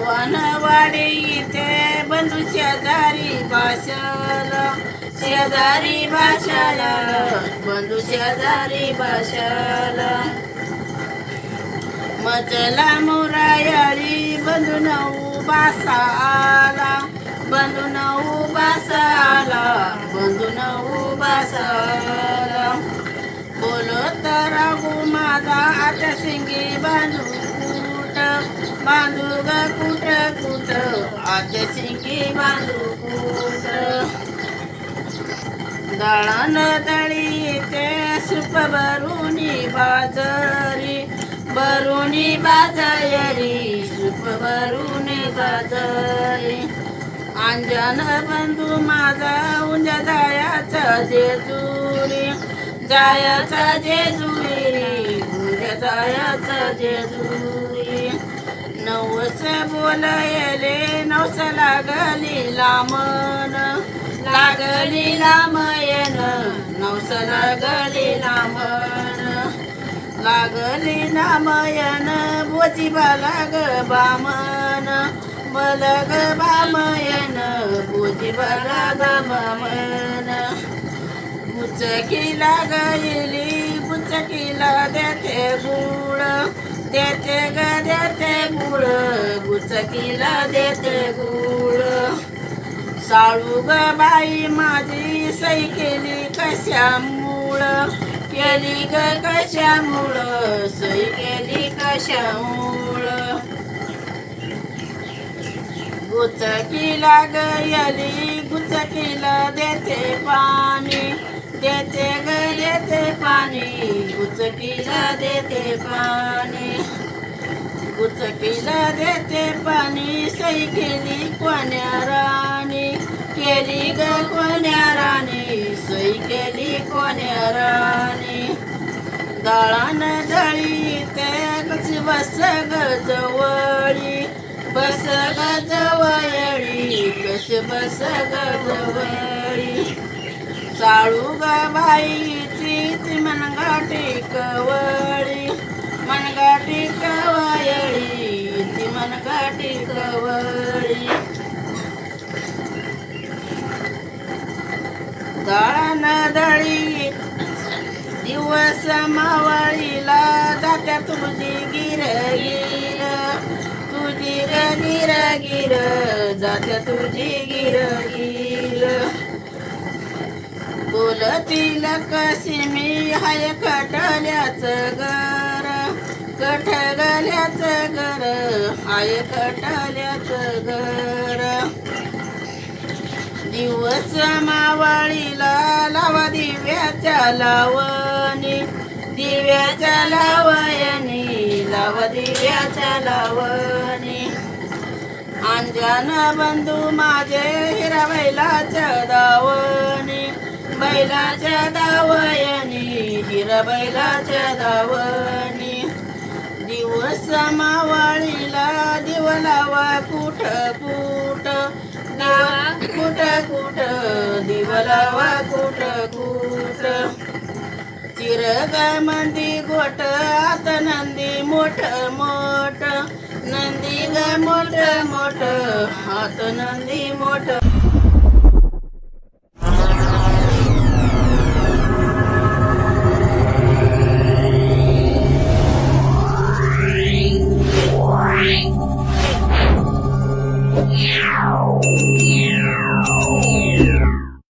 पावनवाडी इथे बंधू शेजारी भाषल. शेजारी भाषाल. बंधू शेजारी भाषाल. मजला मुरायळी बंधू नऊ बासा आला बंधू नऊ बासा आला बंधू नऊ बासाला. बोलो तर माझा आता सिंगी बांधू बांधू शिंकी शिंगी बांधू दळण ते सुप बरुणी बाजरी बरुणी बाजरी सुप बरुणी बाजरी. अंजन बंधू माझा उंज जायाचा जेजुरी जायाचा जेजुरी उंज जायाचा जेजुरी. बोलयले नवस लागलीला मन लागली मयन नवस लागली मन लागली नामयन बोची लाग बामन बलग बामयन बोची लाग बामन बुचकीला लागली बुचकीला देते गुळ. देते ग देते गुळ गुचकीला देते गुळ. साळू ग बाई माझी सई केली कशामुळ केली ग कशामुळ सई केली कशामुळ गुचकीला गयली गुचकीला देते पाणी. देते ग देते पाणी गुचकीला देते पाणी. गुचकीला देते पाणी सई केली कोण्या राणी? केली ग कोण्या राणी? सई केली कोण्या राणी? दळान दळी ते बस ग जवळी. बस ग जवळी कशी बस ग जवळी? चाळू ग बाई ती मनगाठी कवळी. दळण दळी. दिवस मावळीला जात्या तुझी गिर गिर. तुझी ग गिर गिर जात्या तुझी गिर गिर. बोलतील कशी मी हाय कटल्याच घर. कठगल्याच घर हाय कटल्याच घर. दिवस मावळीला लावा दिव्याच्या लावणी. दिव्याच्या लावयनी लावा दिव्याच्या लावणी. अंजन बंधू माझे हिरा बैलाच्या दावणी. बैलाच्या दावयनी हिरा बैलाच्या दावणी. दिवस मावळीला दिव लावा कुठ कुठ? कुट कुट दिवलावा कुट कुट चिरग मंदी गोट आत नंदी मोठ मोठ. नंदी ग मोठ मोठ हात नंदी मोठ.